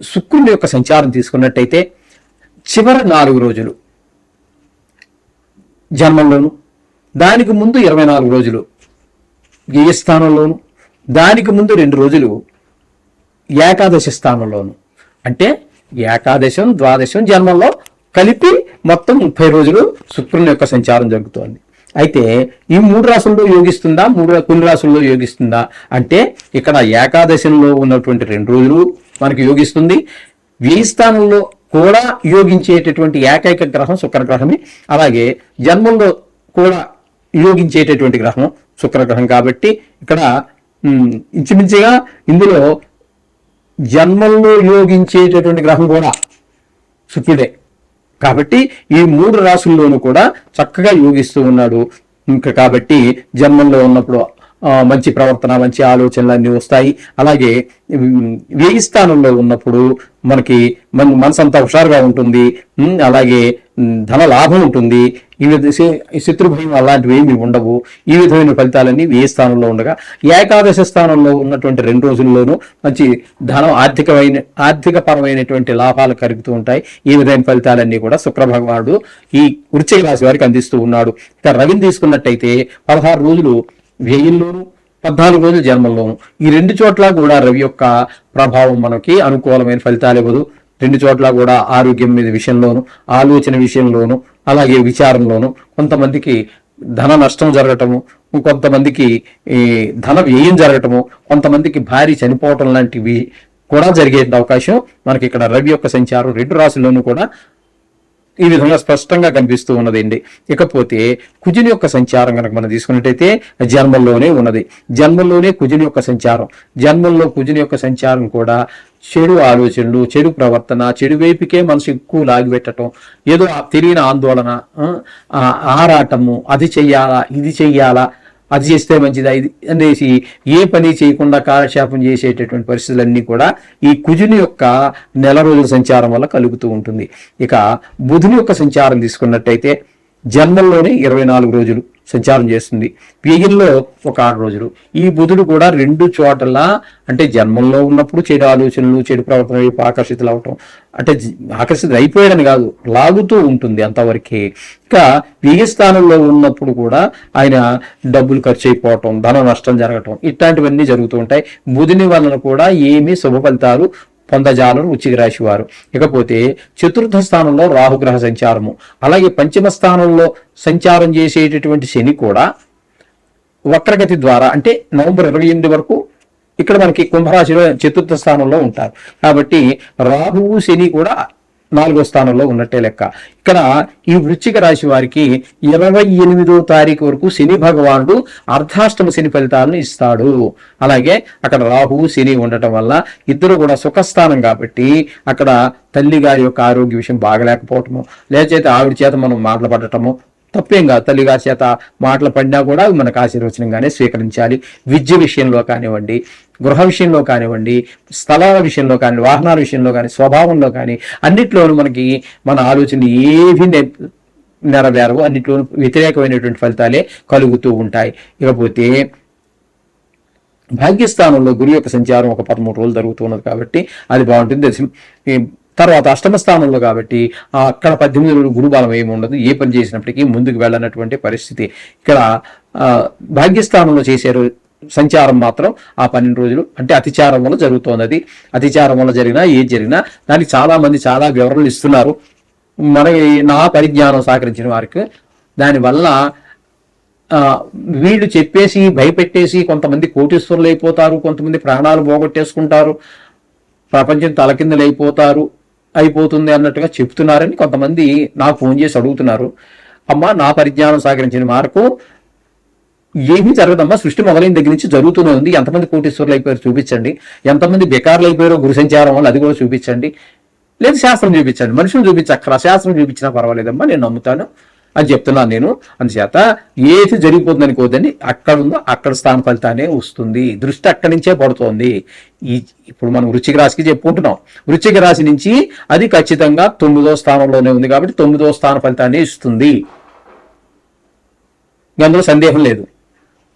శుక్రుని యొక్క సంచారం తీసుకున్నట్టయితే చివరి నాలుగు రోజులు జన్మంలోను దానికి ముందు ఇరవై నాలుగు రోజులు వ్యయ స్థానంలోను దానికి ముందు రెండు రోజులు ఏకాదశి స్థానంలోను. అంటే ఏకాదశం ద్వాదశం జన్మంలో కలిపి మొత్తం ముప్పై రోజులు శుక్రుని యొక్క సంచారం జరుగుతోంది. అయితే ఈ మూడు రాసుల్లో యోగిస్తుందా మూడు కొన్ని రాసుల్లో యోగిస్తుందా? అంటే ఇక్కడ ఏకాదశంలో ఉన్నటువంటి రెండు రోజులు మనకి యోగిస్తుంది. వ్యయ స్థానంలో కూడా యోగించేటటువంటి ఏకైక గ్రహం శుక్రగ్రహమే. అలాగే జన్మంలో కూడా యోగించేటటువంటి గ్రహం శుక్రగ్రహం కాబట్టి ఇక్కడ ఇంచుమించుగా ఇందులో జన్మంలో యోగించేటటువంటి గ్రహం కూడా శుక్రుడే. కాబట్టి ఈ మూడు రాసుల్లోనూ కూడా చక్కగా యోగిస్తూ ఉన్నాడు. ఇంకా కాబట్టి జన్మంలో ఉన్నప్పుడు మంచి ప్రవర్తన మంచి ఆలోచనలు అన్నీ వస్తాయి. అలాగే ఉమ్, వ్యయ స్థానంలో ఉన్నప్పుడు మనకి మన మనసంతా హుషారుగా ఉంటుంది. అలాగే ధన లాభం ఉంటుంది. ఈ విధ శత్రుభయం అలాంటివి ఏమి ఉండవు. ఈ విధమైన ఫలితాలన్నీ వ్యయ స్థానంలో ఉండగా ఏకాదశ స్థానంలో ఉన్నటువంటి రెండు రోజుల్లోనూ మంచి ధనం ఆర్థికమైన ఆర్థిక పరమైనటువంటి లాభాలు కలుగుతూ ఉంటాయి. ఈ విధమైన ఫలితాలన్నీ కూడా శుక్రభగవానుడు ఈ వృశ్చిక రాశి వారికి అందిస్తూ ఉన్నాడు. ఇక రవిని తీసుకున్నట్టయితే పదహారు రోజులు వ్యయంలోను పద్నాలుగు రోజులు జన్మల్లోను. ఈ రెండు చోట్ల కూడా రవి యొక్క ప్రభావం మనకి అనుకూలమైన ఫలితాలు ఇవ్వదు. రెండు చోట్ల కూడా ఆరోగ్యం మీద విషయంలోను ఆలోచన విషయంలోను అలాగే విచారంలోను కొంతమందికి ధన నష్టం జరగటము కొంతమందికి ఈ ధన వ్యయం జరగటము కొంతమందికి భారీ చనిపోవటం లాంటివి కూడా జరిగే అవకాశం మనకి ఇక్కడ రవి యొక్క సంచారం రెండు రాశుల్లోనూ కూడా ఈ విధంగా స్పష్టంగా కనిపిస్తూ ఉన్నదండి. ఇకపోతే కుజుని యొక్క సంచారం కనుక మనం తీసుకున్నట్టయితే జన్మల్లోనే ఉన్నది. జన్మల్లోనే కుజుని యొక్క సంచారం. జన్మల్లో కుజుని యొక్క సంచారం కూడా చెడు ఆలోచనలు చెడు ప్రవర్తన చెడు వైపుకే మనసు ఎక్కువ లాగిపెట్టడం ఏదో ఆ తెలియని ఆందోళన ఆరాటము అది చెయ్యాలా ఇది చెయ్యాలా అది చేస్తే మంచిది. ఇది అనేసి ఏ పని చేయకుండా కాలక్షేపం చేసేటటువంటి పరిస్థితులన్నీ కూడా ఈ కుజుని యొక్క నెల రోజుల సంచారం వల్ల కలుగుతూ ఉంటుంది. ఇక బుధుని యొక్క సంచారం తీసుకున్నట్టయితే జన్మల్లోనే ఇరవై నాలుగు రోజులు సంచారం చేస్తుంది. వ్యయంలో ఒక ఆరు రోజులు. ఈ బుధుడు కూడా రెండు చోటల అంటే జన్మంలో ఉన్నప్పుడు చెడు ఆలోచనలు చెడు ప్రవర్తన వైపు ఆకర్షితులు అవటం. అంటే ఆకర్షితులు అయిపోయాడని కాదు లాగుతూ ఉంటుంది అంతవరకే. ఇంకా వ్యయ స్థానంలో ఉన్నప్పుడు కూడా ఆయన డబ్బులు ఖర్చు అయిపోవటం ధన నష్టం జరగటం ఇట్లాంటివన్నీ జరుగుతూ ఉంటాయి. బుధుని వలన కూడా ఏమీ శుభ ఫలితాలు పొందజాలరు ఉచ్చిక రాశి వారు ఇకపోతే చతుర్థ స్థానంలో రాహుగ్రహ సంచారము. అలాగే పంచమ స్థానంలో సంచారం చేసేటటువంటి శని కూడా వక్రగతి ద్వారా అంటే నవంబర్ ఇరవై ఎనిమిది వరకు ఇక్కడ మనకి కుంభరాశిలో చతుర్థ స్థానంలో ఉంటారు. కాబట్టి రాహువు శని కూడా నాలుగో స్థానంలో ఉన్నట్టే లెక్క. ఇక్కడ ఈ వృశ్చిక రాశి వారికి ఇరవై ఎనిమిదో తారీఖు వరకు శని భగవానుడు అర్ధాష్టమ శని ఫలితాలను ఇస్తాడు. అలాగే అక్కడ రాహువు శని ఉండటం వల్ల ఇద్దరు కూడా సుఖస్థానం కాబట్టి అక్కడ తల్లి గారి యొక్క ఆరోగ్య విషయం బాగలేకపోవటము లేకపోతే ఆవిడ చేత మనం మాటలు పడటము తప్పేం కాదు. తల్లిగారి చేత మాటలు పడినా కూడా మనకు ఆశీర్వచనంగానే స్వీకరించాలి. విద్య విషయంలో కానివ్వండి గృహ విషయంలో కానివ్వండి స్థలాల విషయంలో కానీ వాహనాల విషయంలో కానీ స్వభావంలో కానీ అన్నిట్లోనూ మనకి మన ఆలోచన ఏవి నెరవేరవు అన్నిట్లోనూ వ్యతిరేకమైనటువంటి ఫలితాలే కలుగుతూ ఉంటాయి. ఇకపోతే భాగ్యస్థానంలో గురు యొక్క సంచారం ఒక పదమూడు రోజులు జరుగుతున్నది కాబట్టి అది బాగుంటుంది. తర్వాత అష్టమ స్థానంలో కాబట్టి అక్కడ పద్దెనిమిది రోజులు గురుబలం ఏమి ఉండదు. ఏ పని చేసినప్పటికీ ముందుకు వెళ్ళనటువంటి పరిస్థితి. ఇక్కడ భాగ్యస్థానంలో చేశారు సంచారం మాత్రం ఆ పన్నెండు రోజులు అంటే అతిచారం వల్ల జరుగుతోంది అది. అతిచారం వల్ల జరిగినా ఏది జరిగినా దానికి చాలా మంది చాలా వివరణలు ఇస్తున్నారు. మన నా పరిజ్ఞానం సహకరించిన వారికి దానివల్ల వీళ్ళు చెప్పేసి భయపెట్టేసి కొంతమంది కోటీశ్వరులు అయిపోతారు కొంతమంది ప్రాణాలు పోగొట్టేసుకుంటారు ప్రపంచం తలకిందులైపోతారు అయిపోతుంది అన్నట్టుగా చెప్తున్నారని కొంతమంది నాకు ఫోన్ చేసి అడుగుతున్నారు. అమ్మా నా పరిజ్ఞానం సహకరించిన మార్కు ఏమీ జరగదమ్మా. సృష్టి మొదలైన దగ్గర నుంచి జరుగుతూనే ఉంది. ఎంతమంది కోటీశ్వరులు అయిపోయారు చూపించండి. ఎంతమంది బెకార్లు అయిపోయారో గురు సంచారం వల్ల అది కూడా చూపించండి. లేదు శాస్త్రం చూపించండి. మనుషులు చూపించక్కర శాస్త్రం చూపించినా పర్వాలేదమ్మా. నేను నమ్ముతాను. అని చెప్తున్నాను నేను. అందుచేత ఏది జరిగిపోతుంది అనుకోవద్దని అక్కడ ఉందో అక్కడ స్థాన ఫలితానే వస్తుంది. దృష్టి అక్కడి నుంచే పడుతోంది. ఈ ఇప్పుడు మనం వృచ్చిక రాశికి చెప్పుకుంటున్నాం. వృచ్చిక రాశి నుంచి అది ఖచ్చితంగా తొమ్మిదో స్థానంలోనే ఉంది కాబట్టి తొమ్మిదో స్థాన ఫలితాన్ని ఇస్తుంది. అందులో సందేహం లేదు.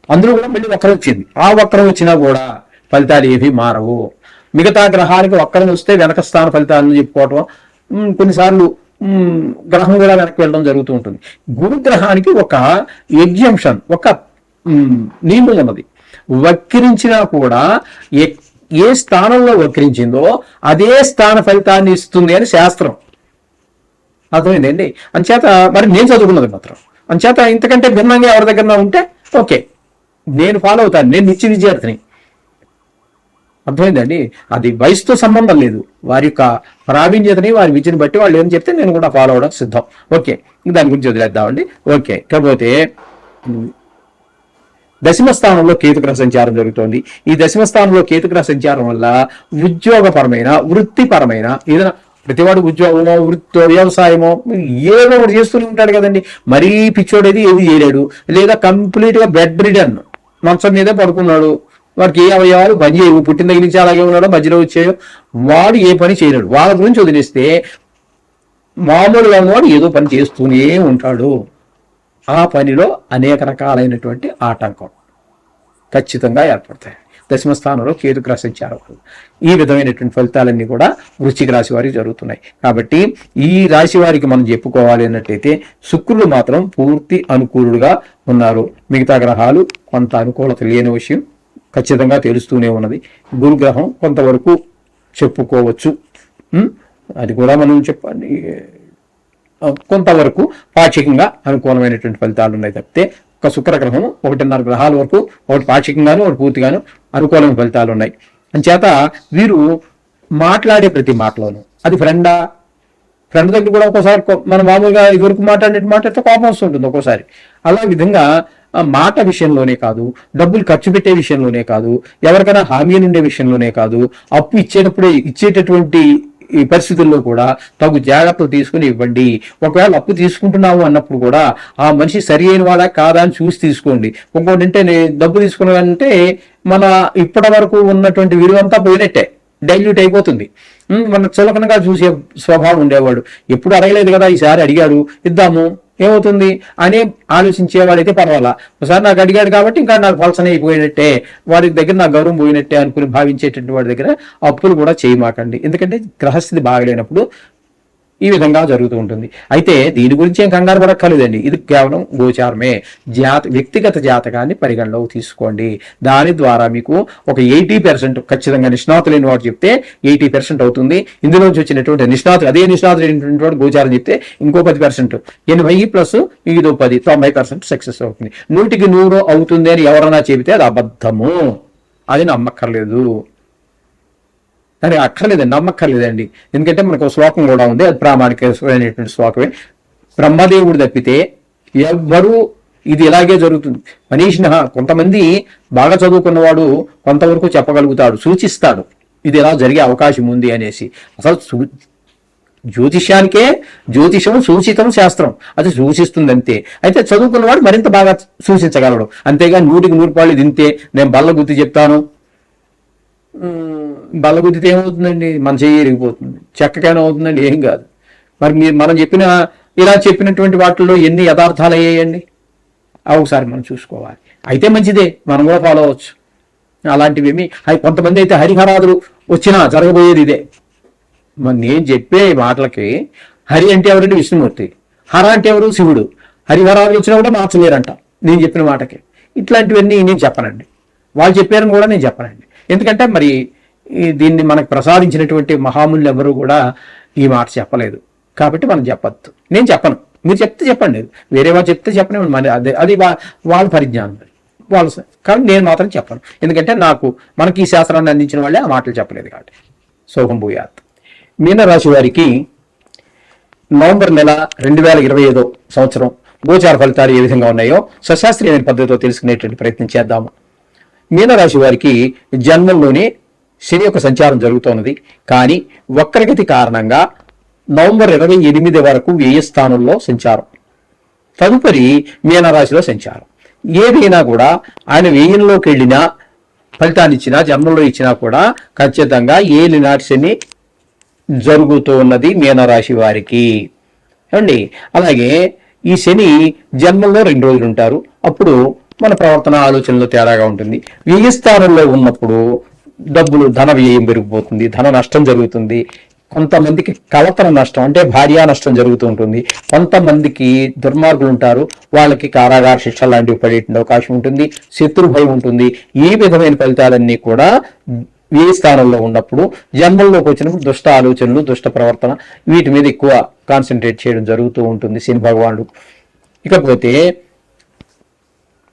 అందులో కూడా మళ్ళీ వక్రం వచ్చింది. ఆ వక్రం వచ్చినా కూడా ఫలితాలు ఏవి మారవు. మిగతా గ్రహానికి వక్రం వస్తే వెనక స్థాన ఫలితాలను చెప్పుకోవటం కొన్నిసార్లు గ్రహం కూడా వెనక్కి వెళ్ళడం జరుగుతూ ఉంటుంది. గురు గ్రహానికి ఒక ఎగ్జంప్షన్ ఒక నియమం ఉన్నది. వక్రించినా కూడా ఏ స్థానంలో వక్రించిందో అదే స్థాన ఫలితాన్ని ఇస్తుంది అని శాస్త్రం. అర్థమైందండి? అంచేత మరి నేను చదువుకున్నది మాత్రం. అంచేత ఇంతకంటే భిన్నంగా ఎవరి దగ్గర ఉంటే ఓకే. నేను ఫాలో అవుతాను. నేను నిత్య విద్యార్థిని. అర్థమైందండి? అది వయసుతో సంబంధం లేదు. వారి యొక్క ప్రావీణ్యతని వారి విద్యను బట్టి వాళ్ళు ఏం చెప్తే నేను కూడా ఫాలో అవడం సిద్ధం. ఓకే. దాని గురించి వదిలేద్దామండి. ఓకే. కాకపోతే దశమ స్థానంలో కేతుగ్రహ సంచారం జరుగుతోంది. ఈ దశమ స్థానంలో కేతుగ్రహ సంచారం వల్ల ఉద్యోగపరమైన వృత్తిపరమైన ఏదైనా ప్రతివాడు ఉద్యోగమో వృత్తో వ్యవసాయమో ఏదో ఒకటి చేస్తూనే ఉంటాడు కదండి. మరీ పిచ్చోడేది ఏది చేయలేడు. లేదా కంప్లీట్గా బెడ్ రిటర్న్ మంచం మీదే పడుకున్నాడు. వాడికి ఏ అవయవాలు? పని చేయవు పుట్టిన దగ్గర నుంచి అలాగే ఉన్నాడో. మధ్యలో వచ్చాయో వాడు ఏ పని చేయలేడు. వాళ్ళ గురించి వదిలేస్తే మామూలుగా వాడు ఏదో పని చేస్తూనే ఉంటాడు. ఆ పనిలో అనేక రకాలైనటువంటి ఆటంకం ఖచ్చితంగా ఏర్పడతాయి. దశమ స్థానంలో కేతుగ్రహ సంచారం ఈ విధమైనటువంటి ఫలితాలన్నీ కూడా వృశ్చిక రాశి వారికి జరుగుతున్నాయి. కాబట్టి ఈ రాశి వారికి మనం చెప్పుకోవాలి అన్నట్లయితే శుక్రుడు మాత్రం పూర్తి అనుకూలుడుగా ఉన్నారు. మిగతా గ్రహాలు కొంత అనుకూలత లేని విషయం ఖచ్చితంగా తెలుస్తూనే ఉన్నది. గురుగ్రహం కొంతవరకు చెప్పుకోవచ్చు. అది కూడా మనం చెప్పండి. కొంతవరకు పాక్షికంగా అనుకూలమైనటువంటి ఫలితాలు ఉన్నాయి తప్పితే ఒక శుక్రగ్రహం ఒకటిన్నర గ్రహాల వరకు ఒకటి పాక్షికంగాను ఒకటి పూర్తిగాను అనుకూలమైన ఫలితాలు ఉన్నాయి. అంచేత వీరు మాట్లాడే ప్రతి మాటలోను అది ఫ్రెండా? ఫ్రెండ్ దగ్గర కూడా ఒక్కోసారి మనం మామూలుగా ఇదివరకు మాట్లాడినట్టు మాట్లాడితే కోపం వస్తుంటుంది ఒక్కోసారి. అలా విధంగా ఆ మాట విషయంలోనే కాదు డబ్బులు ఖర్చు పెట్టే విషయంలోనే కాదు ఎవరికైనా హామీ ఉండే విషయంలోనే కాదు అప్పు ఇచ్చేటప్పుడే ఇచ్చేటటువంటి ఈ పరిస్థితుల్లో కూడా తగు జాగ్రత్తలు తీసుకుని ఇవ్వండి. ఒకవేళ అప్పు తీసుకుంటున్నాము అన్నప్పుడు కూడా ఆ మనిషి సరి అయిన వాడా కాదా అని చూసి తీసుకోండి. ఇంకోటి అంటే డబ్బు తీసుకున్నానంటే మన ఇప్పటి వరకు ఉన్నటువంటి విలువంతా పోయినట్టే. డైల్యూట్ అయిపోతుంది. మన చులకనగా చూసే స్వభావం ఉండేవాడు. ఎప్పుడు అడగలేదు కదా ఈసారి అడిగారు. ఇద్దాము. ఏమవుతుంది అని ఆలోచించేవాడైతే పర్వాలా. ఒకసారి నాకు అడిగాడు కాబట్టి ఇంకా నాకు ఫలసన అయిపోయినట్టే వాడి దగ్గర నా గౌరవం పోయినట్టే అనుకుని భావించేటటువంటి వాడి దగ్గర అప్పులు కూడా చేయమాకండి. ఎందుకంటే గ్రహస్థితి బాగలేనప్పుడు ఈ విధంగా జరుగుతూ ఉంటుంది. అయితే దీని గురించి ఏం కంగారు పడక్కర్లేదండి. ఇది కేవలం గోచారమే. జాత వ్యక్తిగత జాతకాన్ని పరిగణలోకి తీసుకోండి. దాని ద్వారా మీకు ఒక ఎయిటీ పర్సెంట్ ఖచ్చితంగా నిష్ణాతులైన వాడు చెప్తే ఎయిటీ పర్సెంట్ అవుతుంది. ఇందులోంచి వచ్చినటువంటి నిష్ణాతులు అదే నిష్ణాతులైనటువంటి వాడు గోచారం చెప్తే ఇంకో పది పర్సెంట్. ఎనభై ప్లస్ ఇదో పది తొంభై పర్సెంట్ సక్సెస్ అవుతుంది. నూటికి నూరు అవుతుంది అని ఎవరైనా చెబితే అది అబద్ధము. అది నమ్మక్కర్లేదు. కానీ అక్కర్లేదండి నమ్మక్కర్లేదండి. ఎందుకంటే మనకు శ్లోకం కూడా ఉంది అది ప్రామాణికమైనటువంటి శ్లోకమే. బ్రహ్మదేవుడు తప్పితే ఎవ్వరూ ఇది ఇలాగే జరుగుతుంది. మనీషిన కొంతమంది బాగా చదువుకున్నవాడు కొంతవరకు చెప్పగలుగుతాడు సూచిస్తాడు. ఇది ఇలా జరిగే అవకాశం ఉంది అనేసి. అసలు జ్యోతిష్యానికే జ్యోతిషం సూచితం శాస్త్రం. అది సూచిస్తుంది అంతే అయితే చదువుకున్నవాడు మరింత బాగా సూచించగలడు. అంతేగాని నూటికి నూరు పాళ్ళు తింటే నేను బల్ల గుర్తు చెప్తాను. బల్ల ఏమవుతుందండి? మన చెయ్యి ఎరిగిపోతుంది చెక్కకైనా అవుతుందండి? ఏం కాదు. మరి మీరు మనం చెప్పిన ఇలా చెప్పినటువంటి వాటిల్లో ఎన్ని యథార్థాలు అయ్యాయండి? అవి ఒకసారి మనం చూసుకోవాలి. అయితే మంచిదే. మనం కూడా ఫాలో అవ్వచ్చు. అలాంటివేమి అవి కొంతమంది అయితే హరిహరాదులు వచ్చినా జరగబోయేది ఇదే. మరి నేను చెప్పే మాటలకి హరి అంటే ఎవరంటే విష్ణుమూర్తి. హర అంటే ఎవరు? శివుడు. హరిహరాదులు వచ్చినా కూడా మార్చలేరంట. నేను చెప్పిన మాటకి. ఇట్లాంటివన్నీ నేను చెప్పనండి. వాళ్ళు చెప్పారని కూడా నేను చెప్పనండి. ఎందుకంటే మరి ఈ దీన్ని మనకు ప్రసాదించినటువంటి మహాములు ఎవరు కూడా ఈ మాట చెప్పలేదు. కాబట్టి మనం చెప్పద్దు. నేను చెప్పను. మీరు చెప్తే చెప్పండి. వేరే వాళ్ళు చెప్తే చెప్పని మరి అదే అది వా- వాళ్ళ పరిజ్ఞానం. మరి వాళ్ళ కానీ నేను మాత్రం చెప్పను. ఎందుకంటే నాకు మనకి ఈ శాస్త్రాన్ని అందించిన వాళ్ళే ఆ మాటలు చెప్పలేదు కాబట్టి. శోభం భూయాత్. మీనరాశి వారికి నవంబర్ నెల రెండు వేల ఇరవై ఐదో సంవత్సరం గోచార ఫలితాలు ఏ విధంగా ఉన్నాయో సశాస్త్రీయమైన పద్ధతితో తెలుసుకునేటువంటి ప్రయత్నం చేద్దాము. మీనరాశి వారికి జన్మంలోనే శని యొక్క సంచారం జరుగుతున్నది కానీ వక్రగతి కారణంగా నవంబర్ ఇరవై ఎనిమిది వరకు వ్యయ స్థానంలో సంచారం? తదుపరి మీనరాశిలో సంచారం. ఏదైనా కూడా ఆయన వ్యయంలోకి వెళ్ళినా ఫలితాన్ని ఇచ్చినా జన్మంలో ఇచ్చినా కూడా ఖచ్చితంగా ఏలినాటి శని జరుగుతున్నది మీనరాశి వారికి. ఏమండి? అలాగే ఈ శని జన్మంలో రెండు రోజులు ఉంటారు. అప్పుడు మన ప్రవర్తన ఆలోచనలో తేడాగా ఉంటుంది. వ్యయ స్థానంలో ఉన్నప్పుడు డబ్బులు ధన వ్యయం పెరిగిపోతుంది ధన నష్టం జరుగుతుంది. కొంతమందికి కలతన నష్టం అంటే భార్యా నష్టం జరుగుతూ ఉంటుంది. కొంతమందికి దుర్మార్గులు ఉంటారు. వాళ్ళకి కారాగార శిక్ష లాంటివి పడేటువంటి అవకాశం ఉంటుంది. శత్రు భయం ఉంటుంది. ఈ విధమైన ఫలితాలన్నీ కూడా ఏ స్థానంలో ఉన్నప్పుడు జన్మల్లోకి వచ్చినప్పుడు దుష్ట ఆలోచనలు దుష్ట ప్రవర్తన వీటి మీద ఎక్కువ కాన్సన్ట్రేట్ చేయడం జరుగుతూ ఉంటుంది శని భగవానుడు. ఇకపోతే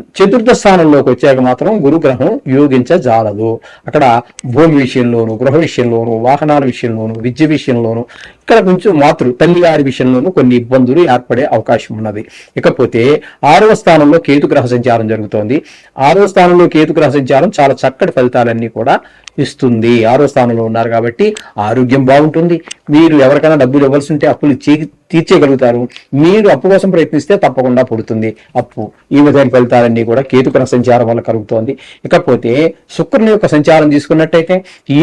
చతుర్థ స్థానంలోకి వచ్చాక మాత్రం గురుగ్రహం యోగించజాలదు. అక్కడ భూమి విషయంలోను గృహ విషయంలోను వాహనాల విషయంలోను విద్య విషయంలోను ఇక్కడ కొంచెం మాతృ తల్లి గారి విషయంలోనూ కొన్ని ఇబ్బందులు ఏర్పడే అవకాశం ఉన్నది. ఇకపోతే ఆరవ స్థానంలో కేతుగ్రహ సంచారం జరుగుతోంది. ఆరవ స్థానంలో కేతుగ్రహ సంచారం చాలా చక్కటి ఫలితాలన్నీ కూడా ఇస్తుంది. ఆరో స్థానంలో ఉన్నారు కాబట్టి ఆరోగ్యం బాగుంటుంది. మీరు ఎవరికైనా డబ్బులు ఇవ్వాల్సి ఉంటే అప్పులు తీర్చేయగలుగుతారు. మీరు అప్పు కోసం ప్రయత్నిస్తే తప్పకుండా పుడుతుంది అప్పు. ఈ విధమైన ఫలితాలన్నీ కూడా కేతుగ్రహ సంచారం వల్ల కలుగుతోంది. ఇకపోతే శుక్రుని యొక్క సంచారం తీసుకున్నట్టయితే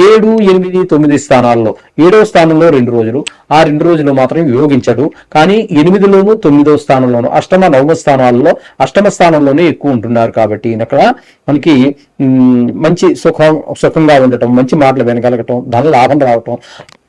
ఏడు ఎనిమిది తొమ్మిది స్థానాల్లో ఏడవ స్థానంలో రెండు రోజులు ఆ రెండు రోజులు మాత్రం యోగించడు కానీ ఎనిమిదిలోను తొమ్మిదో స్థానంలోను అష్టమ నవమ స్థానాల్లో అష్టమ స్థానంలోనే ఎక్కువ ఉంటున్నారు కాబట్టి అక్కడ మనకి మంచి సుఖం సుఖంగా ఉండటం మంచి మాటలు వినగలగటం ధన లాభం రావటం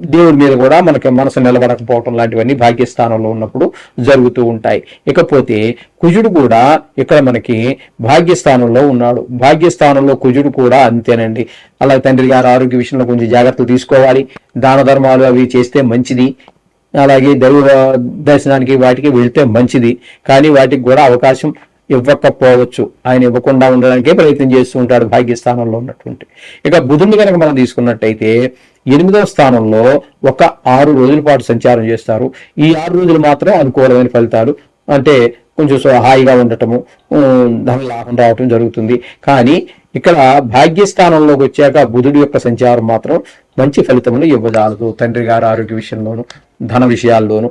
దేవుడి మీద కూడా మనకి మనసు నిలబడకపోవటం లాంటివన్నీ భాగ్యస్థానంలో ఉన్నప్పుడు జరుగుతూ ఉంటాయి. ఇకపోతే కుజుడు కూడా ఇక్కడ మనకి భాగ్యస్థానంలో ఉన్నాడు. భాగ్యస్థానంలో కుజుడు కూడా అంతేనండి. అలా తండ్రి గారు ఆరోగ్య విషయంలో కొంచెం జాగ్రత్తలు తీసుకోవాలి. దాన ధర్మాలు అవి చేస్తే మంచిది. అలాగే దైవ దర్శనానికి వాటికి వెళ్తే మంచిది. కానీ వాటికి కూడా అవకాశం ఇవ్వకపోవచ్చు. ఆయన ఇవ్వకుండా ఉండడానికే ప్రయత్నం చేస్తూ ఉంటాడు భాగ్యస్థానంలో ఉన్నటువంటి. ఇక బుధుని కనుక మనం తీసుకున్నట్టయితే ఎనిమిదవ స్థానంలో ఒక ఆరు రోజుల పాటు సంచారం చేస్తారు. ఈ ఆరు రోజులు మాత్రం అనుకూలమైన ఫలితాలు అంటే కొంచెం సో- హాయిగా ఉండటము ధన లాభం రావటం జరుగుతుంది. కానీ ఇక్కడ భాగ్యస్థానంలోకి వచ్చాక బుధుడి యొక్క సంచారం మాత్రం మంచి ఫలితములు ఇవ్వజాలదు తండ్రి గారు ఆరోగ్య విషయంలోను ధన విషయాల్లోనూ.